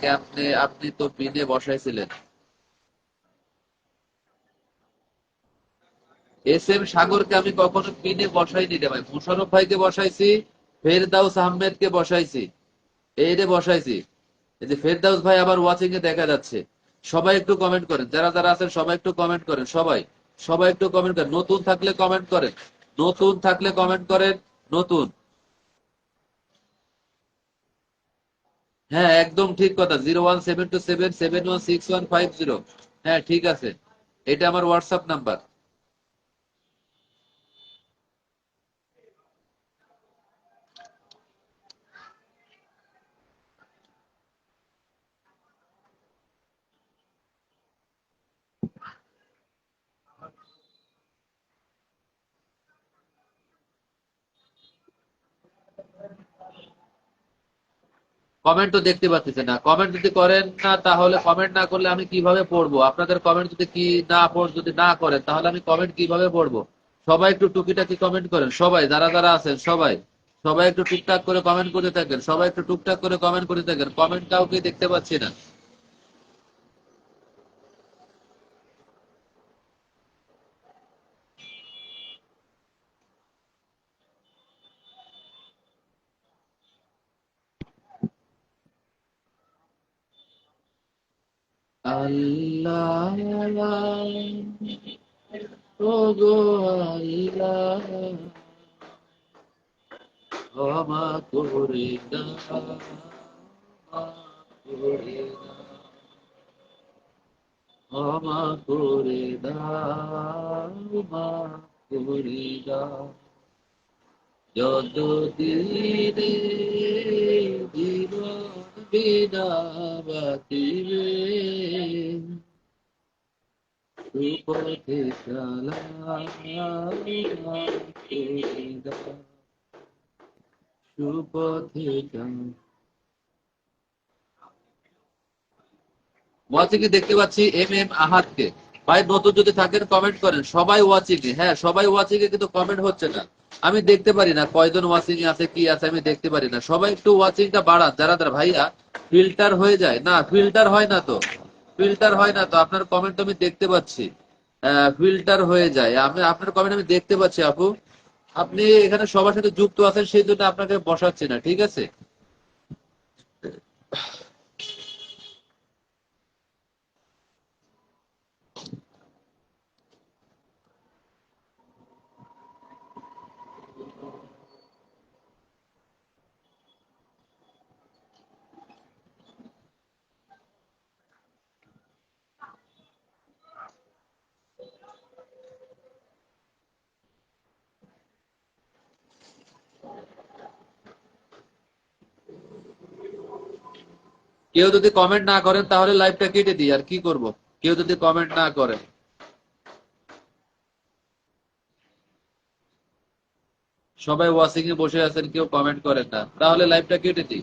কেমনে আপনি তো পিনে বসাইছিলেন। এস এম সাগরকে আমি কখনো পিনে বসাইনি রে ভাই। মুশারফ ভাইকে বসাইছি, ফেরদাউস আহমেদকে বসাইছি। এই রে বসাইছি। এই যে ফেরদাউস ভাই আবার ওয়াচিং এ দেখা যাচ্ছে। সবাই একটু কমেন্ট করেন। যারা যারা আছেন, সবাই একটু কমেন্ট করেন। সবাই সবাই একটু কমেন্ট করেন। নতুন থাকলে কমেন্ট করেন। নতুন থাকলে কমেন্ট করেন। নতুন। হ্যাঁ একদম ঠিক কথা। Zero one seven two seven seven one six one five zero. হ্যাঁ ঠিক আছে। এটা আমার হোয়াটসঅ্যাপ নাম্বার কমেন্ট তো দেখতে পাচ্ছি না। কমেন্ট যদি করেন না, তাহলে কমেন্ট না করলে আমি কীভাবে পড়ব? আপনাদের কমেন্ট যদি কি না পড়, যদি না করেন, তাহলে আমি কমেন্ট কীভাবে পড়ব? সবাই একটু টুকিটাকি কমেন্ট করেন। সবাই, যারা যারা আছেন, সবাই। সবাই একটু টুকটাক করে কমেন্ট করে থাকেন। সবাই একটু টুকটাক করে কমেন্ট করে থাকেন। কমেন্ট কাউকে দেখতে পাচ্ছি না। আল্লাহ ও গো আল্লাহ ক্ষমা করে ক্ষমা করে দাও করে দাও যত দিনে জীবন সুপথে চালা সুপথে ওয়াচিং দেখতে পাচ্ছি এম এম আহাদকে। ভাই, নতুন যদি থাকেন কমেন্ট করেন। সবাই ওয়াচিং হ্যাঁ সবাই ওয়াচিং এ কিন্তু কমেন্ট হচ্ছে না। আমি দেখতে পারি না কয়জন ওয়াচিং আছে, কি আছে, আমি দেখতে পারি না। সবাই একটু ওয়াচিংটা বাড়ান। যারা যারা, ভাইয়া ফিল্টার হয়ে যায়। না ফিল্টার হয় না তো। ফিল্টার হয় না তো। আপনার কমেন্ট আমি দেখতে পাচ্ছি। ফিল্টার হয়ে যায়। আমি আপনার কমেন্ট আমি দেখতে পাচ্ছি, আপু। আপনি এখানে সবার সাথে যুক্ত আছেন, সেই জন্য আপনাকে বসাচ্ছি না। ঠিক আছে? কেউ যদি কমেন্ট না করেন, তাহলে লাইভটা কেটে দিই, আর কি করব? কেউ যদি কমেন্ট না করেন সবাই ওয়াচিং এ বসে আছেন, কেউ কমেন্ট করেন না। তাহলে লাইভটা কেটে দিই।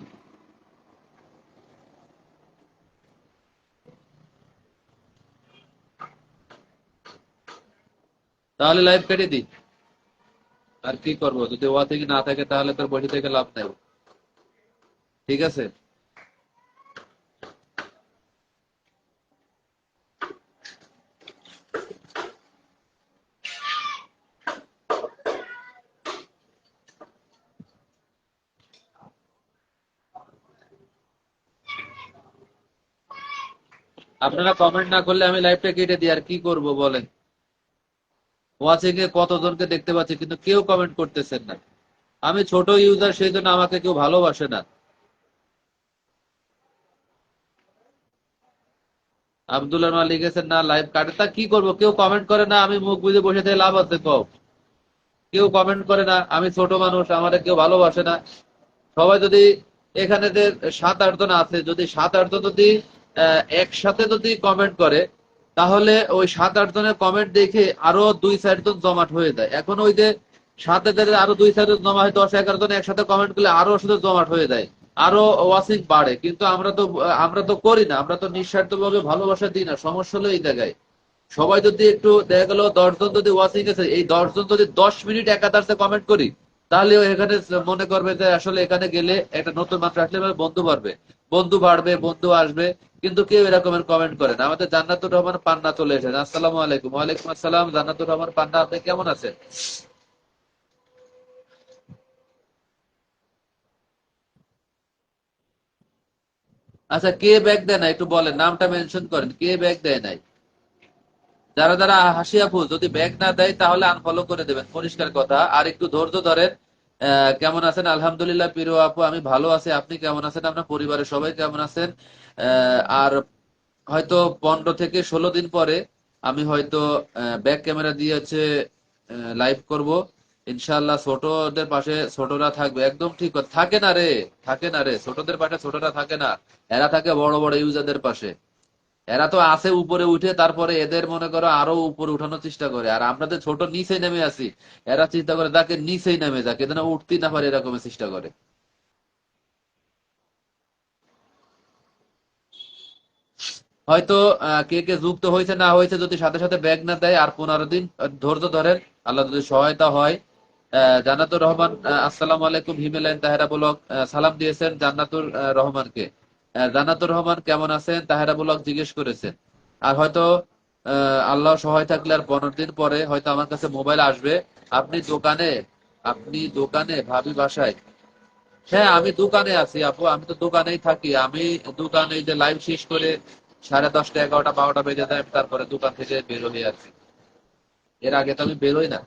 তাহলে লাইভ কেটে দিই। আর কি করব? যদি ওয়াচিং না থাকে, তাহলে তোর বসে থেকে লাভ নাই। ঠিক আছে? আপনারা কমেন্ট না করলে আমি লাইভটা কেটে দিই, আর কি করব বলেন? ওয়াচিং এ কতজনকে দেখতে পাচ্ছি, কিন্তু কেউ কমেন্ট করতেছেন না। আমি ছোট ইউজার সেই জন্য আমাকে কেউ ভালোবাসে না। আব্দুল্লাহ নোয়া লিখেছেন, না লাইভ কাটে। তা কি করব? কেউ কমেন্ট করে না, আমি মুখ বুঝে বসে থেকে লাভ আছে, কও। কেউ কমেন্ট করে না, আমি ছোট মানুষ, আমাদের কেউ ভালোবাসে না। সবাই যদি এখানে যে সাত, আট জন আছে, যদি সাত, আট জন যদি একসাথে যদি কমেন্ট করে, তাহলে ওই সাত, আট জনের কমেন্ট দেখে আরও দুই, চার জন জমাট হয়ে যায়। এখন ওই যে সাত হাজারের আরও দুই, চার জন জমা হয়, দশ, এগারো জন একসাথে কমেন্ট করলে আরও সাথে জমাট হয়ে যায়। আরও ওয়াচিং বাড়ে। কিন্তু আমরা তো আমরা তো করি না, আমরা তো নিঃস্বার্থ ভাবে ভালোবাসা দিই না। সমস্যা হলো এই জায়গায়। সবাই যদি একটু দেখা গেল দশজন যদি ওয়াচিং আছে, এই দশজন যদি দশ মিনিট একাধারে কমেন্ট করি, তাহলে এখানে মনে করবে যে আসলে এখানে গেলে একটা নতুন মাত্রা আসলে বন্ধু পারবে বন্ধু বাড়বে, বন্ধু আসবে, কিন্তু কেউ এরকমের কমেন্ট করে না। আমাদের জান্নাতুর রহমান পান্না চলে এসেছে। আসসালামু আলাইকুম। ওয়ালাইকুম আসসালাম। জান্নাতুর রহমান পান্না, আপনি কেমন আছেন? আচ্ছা কে ব্যাগ দেয় না একটু বলেন, নামটা মেনশন করেন। কে ব্যাগ দেয় নাই? যারা যারা হাসি আপু যদি ব্যাগ না দেয়, তাহলে আনফলো করে দেবেন। পরিষ্কার কথা। আর একটু ধৈর্য ধরেন। কেমন আছেন? আলহামদুলিল্লাহ, প্রিয় আপু, আমি ভালো আছি। আপনি কেমন আছেন? আপনার পরিবারের সবাই কেমন আছেন? আর হয়তো পনেরো থেকে ষোলো দিন পরে আমি হয়তো ব্যাক ক্যামেরা দিয়ে হচ্ছে লাইভ করব। ইনশাল্লাহ ছোটদের পাশে ছোটরা থাকবে। একদম ঠিক থাকে না রে? থাকে না রে? ছোটদের পাশে ছোটরা থাকে না। এরা থাকে বড় বড় ইউজারদের পাশে। এরা তো আছে উপরে উঠে, তারপরে এদের মনে করো আরও উপরে উঠানোর চেষ্টা করে। আর আমরা তো ছোট নিচে নেমে আছি। এরা চিন্তা করে তাকে নিচেই নেমে যাক। এদের উঠতেই না পারে এরকমের চেষ্টা করে। হয়তো কে কে যুক্ত হয়েছে, না হয়েছে, যদি সাথে সাথে ব্যাগ না দেয়, আর পনেরো দিন ধৈর্য ধরেন, আল্লাহ যদি সহায়তা হয়। জান্নাতুর রহমান আসসালামু আলাইকুম হিমেলাইন তাহেরা বলক সালাম দিয়েছেন জান্নাতুর রহমানকে। জান্নাতুর রহমান কেমন আছেন? তাহেরা ব্লগ জিজ্ঞেস করেছেন। আর হয়তো আল্লাহ সহায় থাকলে আর পনেরো দিন পরে হয়তো আমার কাছে মোবাইল আসবে। আপনি দোকানে আপনি দোকানে ভাবি বাসায়। হ্যাঁ আমি দোকানে আছি আপু, আমি তো দোকানেই থাকি। আমি দোকানে যে লাইভ শেষ করে সাড়ে দশটা, এগারোটা, বারোটা বেজে যায় তারপরে দোকান থেকে বের হয়ে আছি এর আগে তো আমি বেরোই না।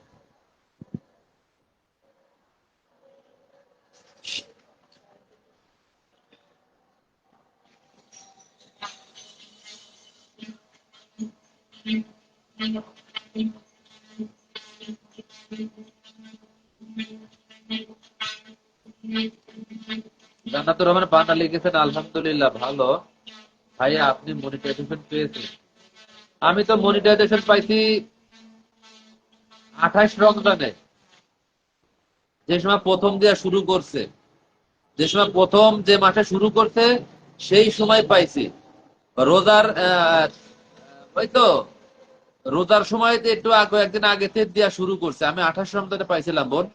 জান্নাতুর রহমান পান্না লিখেছেন, আলহামদুলিল্লাহ, ভালো। ভাইয়া, আপনি মনিটাইজেশন পেয়েছেন। আমি তো মনিটাইজেশন পাইছি আঠাশ রমজানে। যে সময় প্রথম দেওয়া শুরু করছে, যে সময় প্রথম যে মাসে শুরু করছে, সেই সময় পাইছি। রোজার ওই তো রোজার সময় একটু আগে একদিন আগে থেকে দেওয়া শুরু করছে। আমি আঠাশ রমজানে পাইছিলাম, বোন।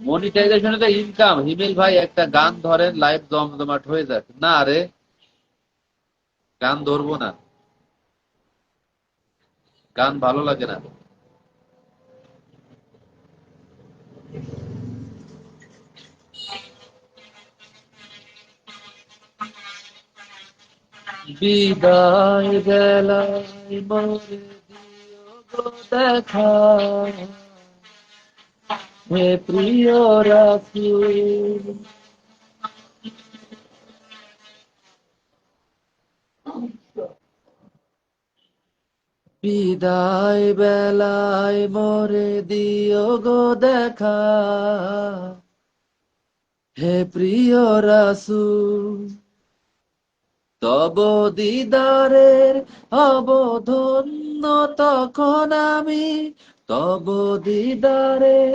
মনিটাইজেশন ইনকাম হিমেল ভাই, একটা গান ধরেন লাইভ জমজমাট হয়ে যাক। না গান ধরবো না। গান ভালো লাগে না। বিদায় মরে দিও গো দেখা। হে প্রিয় রাসূল। বিদায় বেলায় মরে দিও গো দেখা। হে প্রিয় রাসূল, তব দিদারের অবধন্য তখন আমি, তব দিদারের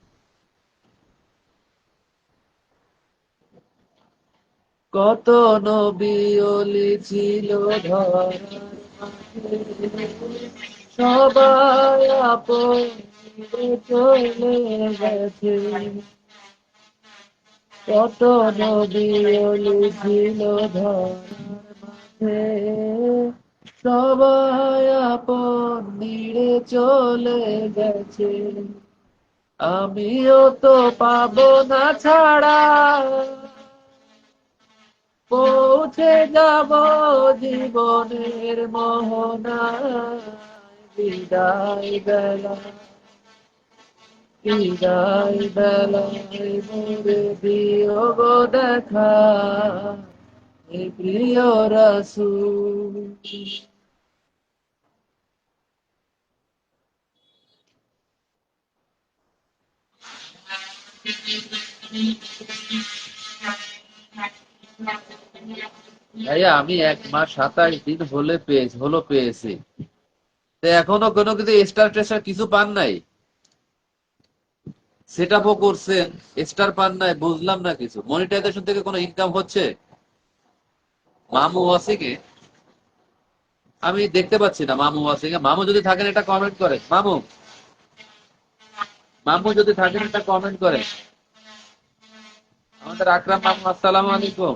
কত নবী অলি ছিল ধরার সবাই চলে গেছে। কত নবী অলি ছিল ধরার সবাই আপন নিড়ে চলে গেছে। আমিও তো পাবো না ছাড়া। পৌঁছে যাব জীবনের মোহনায়। বিদায় বেলা বিদায় বেলায় মোরে দিও গো দেখা। প্রিয় রাসূল। ভাইয়া, আমি এক মাস সাতাশ দিন হলে পেয়েছি, হলো পেয়েছি। এখনও কোনো কিছু স্টার টেস্টার কিছু পান নাই? সেট আপও করছেন স্টার পান নাই, বুঝলাম না কিছু। মনিটাইজেশন থেকে কোনো ইনকাম হচ্ছে? মামু ওয়াসিকে? আমি দেখতে পাচ্ছি না মামু ওয়াসিকে। মামু যদি থাকেন এটা কমেন্ট করে মামু। মামু যদি থাকেন এটা কমেন্ট করে আমাদের আকরাম মামু, আসসালামু আলাইকুম।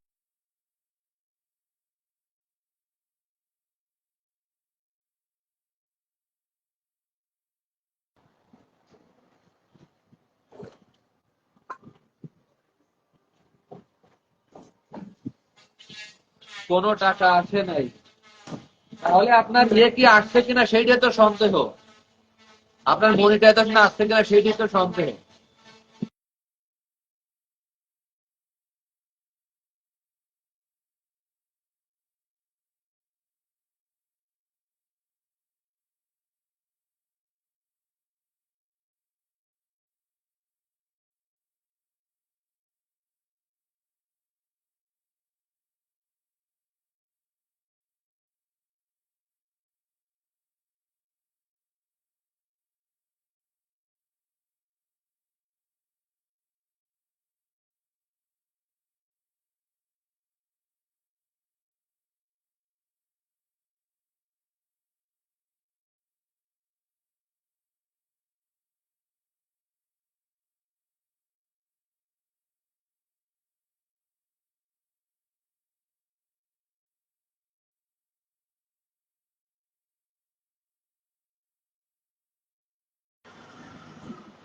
কোনো টাকা আছে নাই। তাহলে আপনার ইয়ে কি আসছে কিনা সেইটাই তো সন্দেহ। আপনার মনিটাইজেশন আসছে কিনা সেইটাই তো সন্দেহ।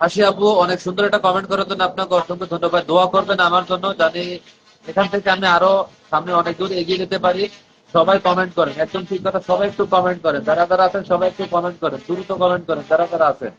হাসি আপু, অনেক সুন্দর একটা কমেন্ট করার জন্য আপনাকে অসংখ্য ধন্যবাদ। দোয়া করবেন আমার জন্য জানি এখান থেকে আমি আরও সামনে অনেক দূর এগিয়ে যেতে পারি। সবাই কমেন্ট করেন। একদম ঠিক কথা, সবাই একটু কমেন্ট করেন। যারা যারা আছেন, সবাই একটু কমেন্ট করেন। দ্রুত কমেন্ট করেন, যারা যারা আছেন।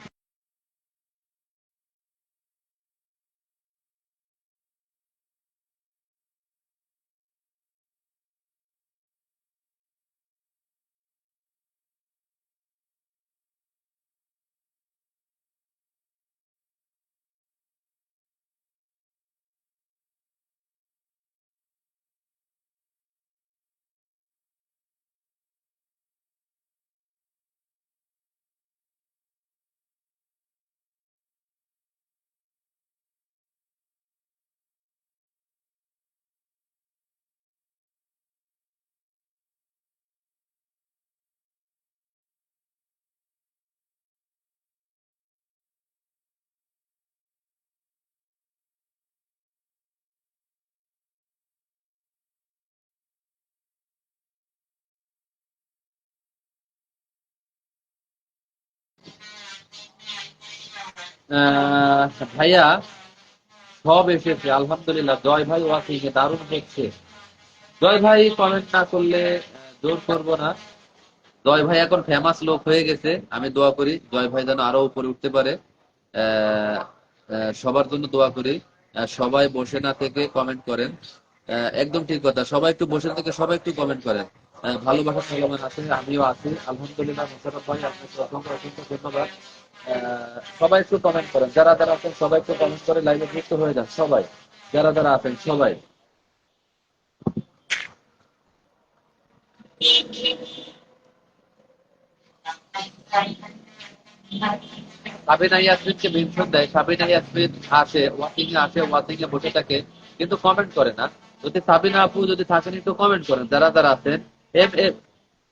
ভাইয়া, সব এসেছে, আলহামদুলিল্লাহ। জয় ভাই ওয়াকিংয়ে দারুণ দেখছে। জয় ভাই কমেন্ট না করলে জোর করব না। জয় ভাই, এখন ফেমাস লোক হয়ে গেছে, আমি দোয়া করি। জয় ভাই যেন আরও উপরে উঠতে পারে। সবার জন্য দোয়া করি। সবাই বসে না থেকে কমেন্ট করেন। একদম ঠিক কথা, সবাই একটু বসে থেকে সবাই একটু কমেন্ট করেন। ভালোবাসা সলমান আছে, আমিও আছি। আলহামদুলিল্লাহ মোশারফ ভাই, আপনাকে অসংখ্য অসংখ্য ধন্যবাদ। সবাই একটু কমেন্ট করেন। যারা যারা আছেন, সবাই একটু কমেন্ট করে লাইভে যুক্ত হয়ে যান, সবাই। যারা যারা আছেন, সবাই। সাবিনা সাবিনা ইয়াসমিন আসে ওয়াকিং আসে ওয়াকিং এ বসে থাকে, কিন্তু কমেন্ট করে না। যদি সাবিনা আপু যদি থাকেন একটু কমেন্ট করেন। যারা যারা আছেন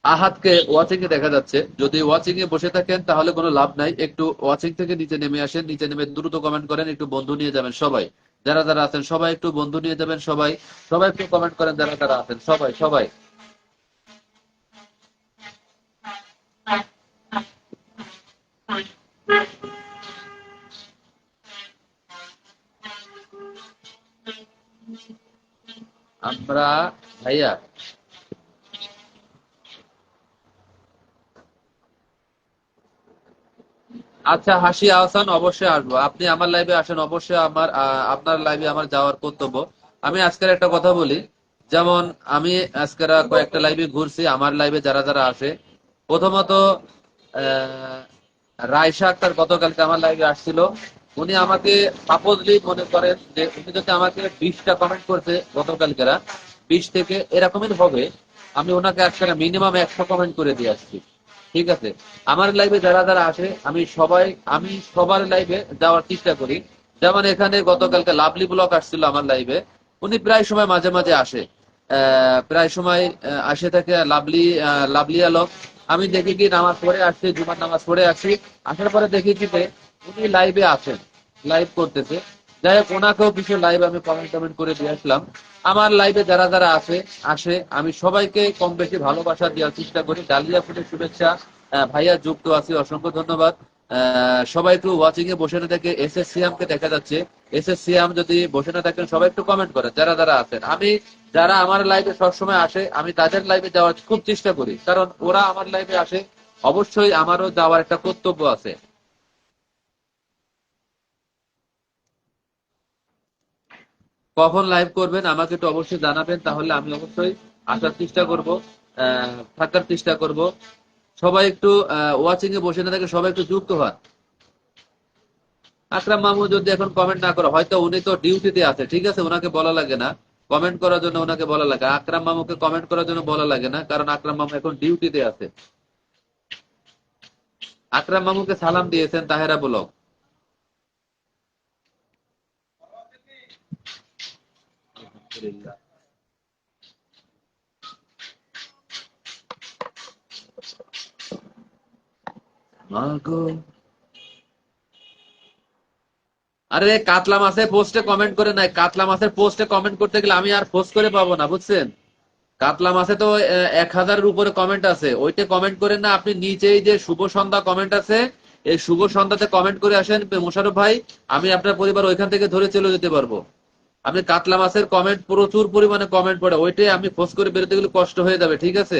আহাতকে ওয়াচিং এ দেখা যাচ্ছে। যদি ওয়াচিং এ বসে থাকেন, তাহলে কোনো লাভ নাই। একটু ওয়াচিং থেকে নিচে নেমে আসেন, নিচে নেমে দ্রুত কমেন্ট করেন, একটু বন্ধু নিয়ে যাবেন সবাই। যারা যারা আছেন, সবাই একটু বন্ধু নিয়ে যাবেন সবাই। সবাই একটু কমেন্ট করেন, যারা যারা আছেন, সবাই সবাই। আমরা, ভাইয়া আচ্ছা হাসি, আহসান, অবশ্যই আসব। আপনি আমার লাইভে আসেন, অবশ্যই আমার আপনার লাইভে আমার যাওয়ার কর্তব্য। আমি আজকের একটা কথা বলি। যেমন, আমি আজকের কয়েকটা লাইভে ঘুরছি, আমার লাইভে যারা যারা আসে। প্রথমত রায়শা আক্তার গতকালকে আমার লাইভে আসছিল। উনি আমাকে সাপোজলি মনে করেন যে, উনি যদি আমাকে বিশটা কমেন্ট করছে গতকালকেরা বিশ থেকে এরকমই হবে, আমি ওনাকে আজকে মিনিমাম একশো কমেন্ট করে দিয়ে আসছি। ঠিক আছে? আমার লাইভে যারা যারা আসে, আমি সবাই, আমি সবার লাইভে যাওয়ার চেষ্টা করি। যেমন এখানে গতকালকে লাভলি ব্লক আসছিল আমার লাইভে উনি প্রায় সময় মাঝে মাঝে আসে। প্রায় সময় আসে থাকে লাভলি লাভলি আলক আমি দেখি কি নামাজ পড়ে আসছি, জুমার নামাজ পড়ে আসি আসার পরে দেখি কি যে উনি লাইভে আছেন লাইভ করতেছে। যাই হোক, ওনাকেও কিছু লাইভ আমি কমেন্ট টমেন্ট করে দিয়ে আসলাম। আমার লাইভে যারা যারা আছে, আসে, আমি সবাইকে কম বেশি ভালোবাসা দেওয়ার চেষ্টা করি। ডালিয়া ফুলের শুভেচ্ছা ভাইয়া যুক্ত আছি, অসংখ্য ধন্যবাদ। সবাই একটু ওয়াচিং এ বসে না থাকে এস এস সিয়াম কে দেখা যাচ্ছে। এস এস সিয়াম যদি বসে না থাকেন, সবাই একটু কমেন্ট করেন, যারা যারা আছেন। আমি, যারা আমার লাইভে সবসময় আসে, আমি তাদের লাইভে যাওয়ার খুব চেষ্টা করি। কারণ ওরা আমার লাইভে আসে, অবশ্যই আমারও যাওয়ার একটা কর্তব্য আছে। কখন লাইভ করবেন আমাকে একটু অবশ্যই জানাবেন, তাহলে আমি অবশ্যই আসার চেষ্টা করব থাকার চেষ্টা করব। সবাই একটু ওয়াচিং এ বসে না থাকে, সবাই একটু যুক্ত হন। আকরাম মামু যদি এখন কমেন্ট না করে, হয়তো উনি তো ডিউটিতে আছে, ঠিক আছে? ওনাকে বলা লাগে না। কমেন্ট করার জন্য ওনাকে বলা লাগে। আকরাম মামুকে কমেন্ট করার জন্য বলা লাগে না, কারণ আকরাম মামু এখন ডিউটিতে আছে। আকরাম মামুকে সালাম দিয়েছেন তাহেরা ব্লক আলহামদুলিল্লাহ আরে, কাতলা মাছের পোস্টে কমেন্ট করে নাই। কাতলা মাছের পোস্টে কমেন্ট করতে গেলে আমি আর পোস্ট করে পাবো না, বুঝছেন? কাতলা মাছে তো এক হাজারের উপরে কমেন্ট আছে। ওইটা কমেন্ট করেন না, আপনি নিচেই যে শুভ সন্ধ্যা কমেন্ট আছে, এই শুভ সন্ধ্যাতে কমেন্ট করে আসেন মোশারফ ভাই, আমি আপনার পরিবার ওইখান থেকে ধরে চলে যেতে পারব। আপনি কাতলা মাছের কমেন্ট প্রচুর পরিমাণে কমেন্ট পড়ে, ওইটাই আমি খোঁজ করে বেরোতে গেলে কষ্ট হয়ে যাবে, ঠিক আছে?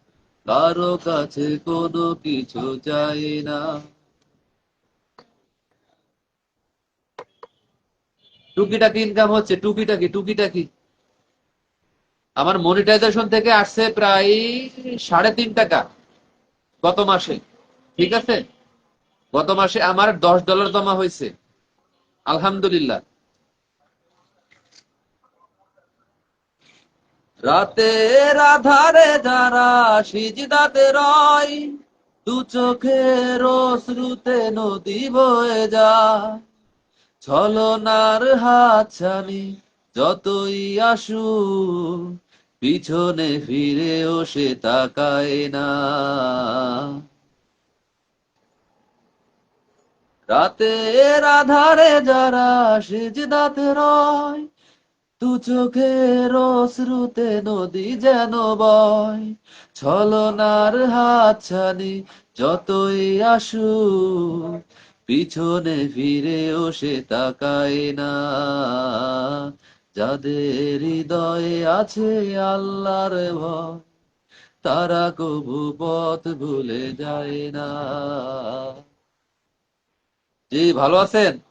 কারও কাছে কোনো কিছু চাই না। টুকিটাকি ইনকাম হচ্ছে, টুকিটাকি টুকিটাকি। আমার মনিটাইজেশন থেকে আসছে প্রায় সাড়ে তিন টাকা গত মাসে, ঠিক আছে? গত মাসে আমার দশ ডলার জমা হয়েছে, আলহামদুলিল্লাহ। রাতের আধারে যারা সিজদাতে রয়, দু চোখের অশ্রুতে নদী বয়ে যায়। ছলনার হাত ছানি যতই আসু পিছনে ফিরেও সে তাকায় না। রাতের আধারে যারা সেজদাতে রয় তু চোখের অশ্রুতে নদী যেন বয়, ছলনার হাতছানি যতই আসু পিছনে ফিরেও সে তাকায় না। যাদের হৃদয়ে আছে আল্লাহর ভয়, তারা কবু পথ ভুলে যায় না। জি, ভালো আছেন?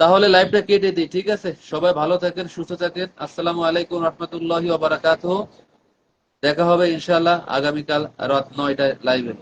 তাহলে লাইভটা কেটে দিই, ঠিক আছে? সবাই ভালো থাকেন, সুস্থ থাকেন। আসসালামু আলাইকুম রহমতুল্লাহ দেখা হবে ইনশাল্লাহ আগামীকাল রাত নয়টায় লাইভে।